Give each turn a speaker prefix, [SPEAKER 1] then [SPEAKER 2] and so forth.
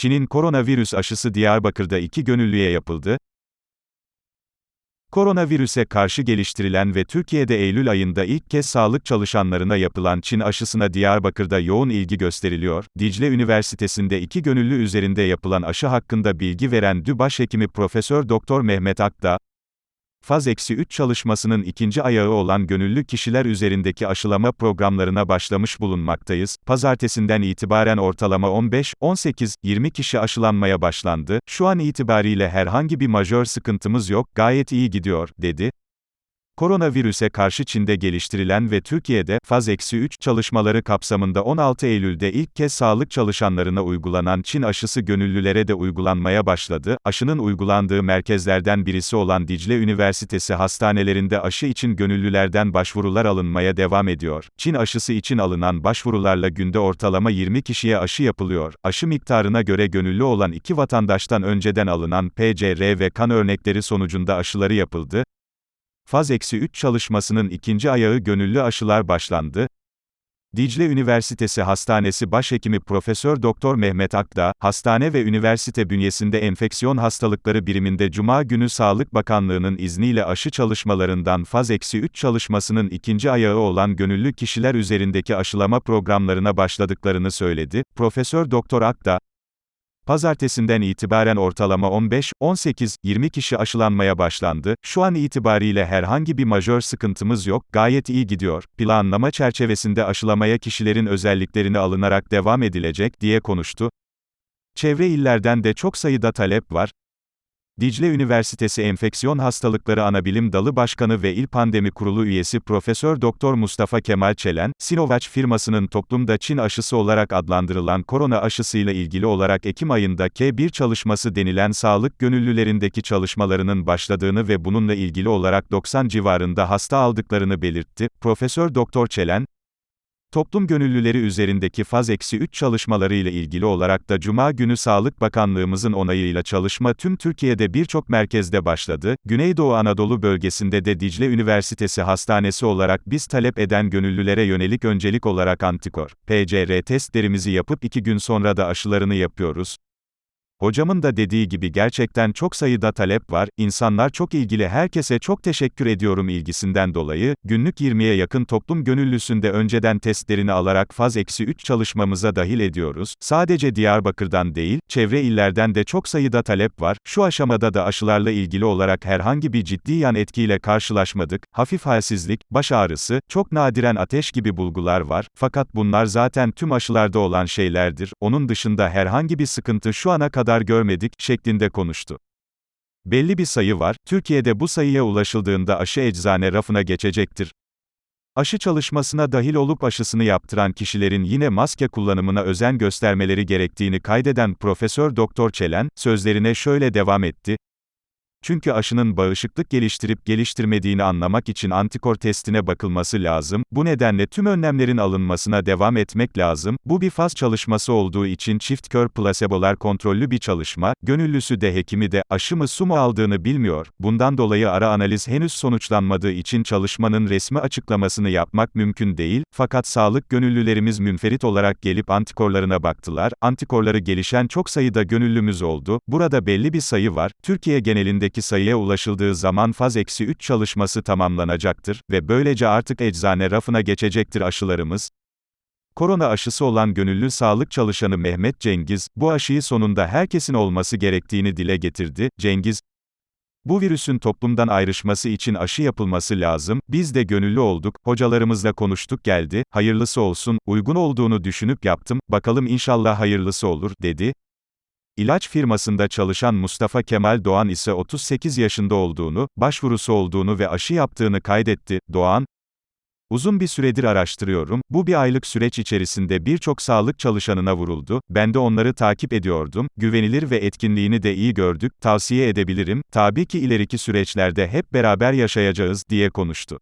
[SPEAKER 1] Çin'in koronavirüs aşısı Diyarbakır'da iki gönüllüye yapıldı. Koronavirüse karşı geliştirilen ve Türkiye'de Eylül ayında ilk kez sağlık çalışanlarına yapılan Çin aşısına Diyarbakır'da yoğun ilgi gösteriliyor. Dicle Üniversitesi'nde iki gönüllü üzerinde yapılan aşı hakkında bilgi veren DÜ Başhekimi Profesör Doktor Mehmet Akda, Faz-3 çalışmasının ikinci ayağı olan gönüllü kişiler üzerindeki aşılama programlarına başlamış bulunmaktayız. Pazartesinden itibaren ortalama 15, 18, 20 kişi aşılanmaya başlandı. Şu an itibariyle herhangi bir majör sıkıntımız yok, gayet iyi gidiyor, dedi. Koronavirüse karşı Çin'de geliştirilen ve Türkiye'de faz eksi 3 çalışmaları kapsamında 16 Eylül'de ilk kez sağlık çalışanlarına uygulanan Çin aşısı gönüllülere de uygulanmaya başladı. Aşının uygulandığı merkezlerden birisi olan Dicle Üniversitesi hastanelerinde aşı için gönüllülerden başvurular alınmaya devam ediyor. Çin aşısı için alınan başvurularla günde ortalama 20 kişiye aşı yapılıyor. Aşı miktarına göre gönüllü olan iki vatandaştan önceden alınan PCR ve kan örnekleri sonucunda aşıları yapıldı. Faz eksi 3 çalışmasının ikinci ayağı gönüllü aşılar başlandı. Dicle Üniversitesi Hastanesi Başhekimi Profesör Doktor Mehmet Akdağ, hastane ve üniversite bünyesinde enfeksiyon hastalıkları biriminde Cuma günü Sağlık Bakanlığı'nın izniyle aşı çalışmalarından faz eksi 3 çalışmasının ikinci ayağı olan gönüllü kişiler üzerindeki aşılama programlarına başladıklarını söyledi. Profesör Doktor Akdağ, Pazartesinden itibaren ortalama 15, 18, 20 kişi aşılanmaya başlandı. Şu an itibariyle herhangi bir majör sıkıntımız yok, gayet iyi gidiyor. Planlama çerçevesinde aşılamaya kişilerin özelliklerini alınarak devam edilecek, diye konuştu. Çevre illerden de çok sayıda talep var. Dicle Üniversitesi Enfeksiyon Hastalıkları Anabilim Dalı Başkanı ve İl Pandemi Kurulu üyesi Profesör Doktor Mustafa Kemal Çelen, Sinovac firmasının toplumda Çin aşısı olarak adlandırılan korona aşısıyla ilgili olarak Ekim ayında K1 çalışması denilen sağlık gönüllülerindeki çalışmalarının başladığını ve bununla ilgili olarak 90 civarında hasta aldıklarını belirtti. Profesör Doktor Çelen, Toplum gönüllüleri üzerindeki faz eksi 3 çalışmaları ile ilgili olarak da Cuma günü Sağlık Bakanlığımızın onayıyla çalışma tüm Türkiye'de birçok merkezde başladı. Güneydoğu Anadolu bölgesinde de Dicle Üniversitesi Hastanesi olarak biz talep eden gönüllülere yönelik öncelik olarak antikor, PCR testlerimizi yapıp 2 gün sonra da aşılarını yapıyoruz. Hocamın da dediği gibi gerçekten çok sayıda talep var, insanlar çok ilgili herkese çok teşekkür ediyorum ilgisinden dolayı, günlük 20'ye yakın toplum gönüllüsünde önceden testlerini alarak faz eksi 3 çalışmamıza dahil ediyoruz. Sadece Diyarbakır'dan değil, çevre illerden de çok sayıda talep var, şu aşamada da aşılarla ilgili olarak herhangi bir ciddi yan etkiyle karşılaşmadık, hafif halsizlik, baş ağrısı, çok nadiren ateş gibi bulgular var, fakat bunlar zaten tüm aşılarda olan şeylerdir, onun dışında herhangi bir sıkıntı şu ana kadar kadar görmedik, şeklinde konuştu. Belli bir sayı var, Türkiye'de bu sayıya ulaşıldığında aşı eczane rafına geçecektir. Aşı çalışmasına dahil olup aşısını yaptıran kişilerin yine maske kullanımına özen göstermeleri gerektiğini kaydeden Profesör Doktor Çelen, sözlerine şöyle devam etti. Çünkü aşının bağışıklık geliştirip geliştirmediğini anlamak için antikor testine bakılması lazım. Bu nedenle tüm önlemlerin alınmasına devam etmek lazım. Bu bir faz çalışması olduğu için çift kör plasebolar kontrollü bir çalışma. Gönüllüsü de hekimi de aşı mı su mu aldığını bilmiyor. Bundan dolayı ara analiz henüz sonuçlanmadığı için çalışmanın resmi açıklamasını yapmak mümkün değil. Fakat sağlık gönüllülerimiz münferit olarak gelip antikorlarına baktılar. Antikorları gelişen çok sayıda gönüllümüz oldu. Burada belli bir sayı var. Türkiye genelinde üzerindeki sayıya ulaşıldığı zaman faz eksi 3 çalışması tamamlanacaktır ve böylece artık eczane rafına geçecektir aşılarımız. Korona aşısı olan gönüllü sağlık çalışanı Mehmet Cengiz, bu aşıyı sonunda herkesin olması gerektiğini dile getirdi. Cengiz, bu virüsün toplumdan ayrışması için aşı yapılması lazım, biz de gönüllü olduk, hocalarımızla konuştuk geldi, hayırlısı olsun, uygun olduğunu düşünüp yaptım, bakalım inşallah hayırlısı olur, dedi. İlaç firmasında çalışan Mustafa Kemal Doğan ise 38 yaşında olduğunu, başvurusu olduğunu ve aşı yaptığını kaydetti. Doğan, Uzun bir süredir araştırıyorum, bu bir aylık süreç içerisinde birçok sağlık çalışanına vuruldu, ben de onları takip ediyordum, güvenilir ve etkinliğini de iyi gördük, tavsiye edebilirim, tabii ki ileriki süreçlerde hep beraber yaşayacağız, diye konuştu.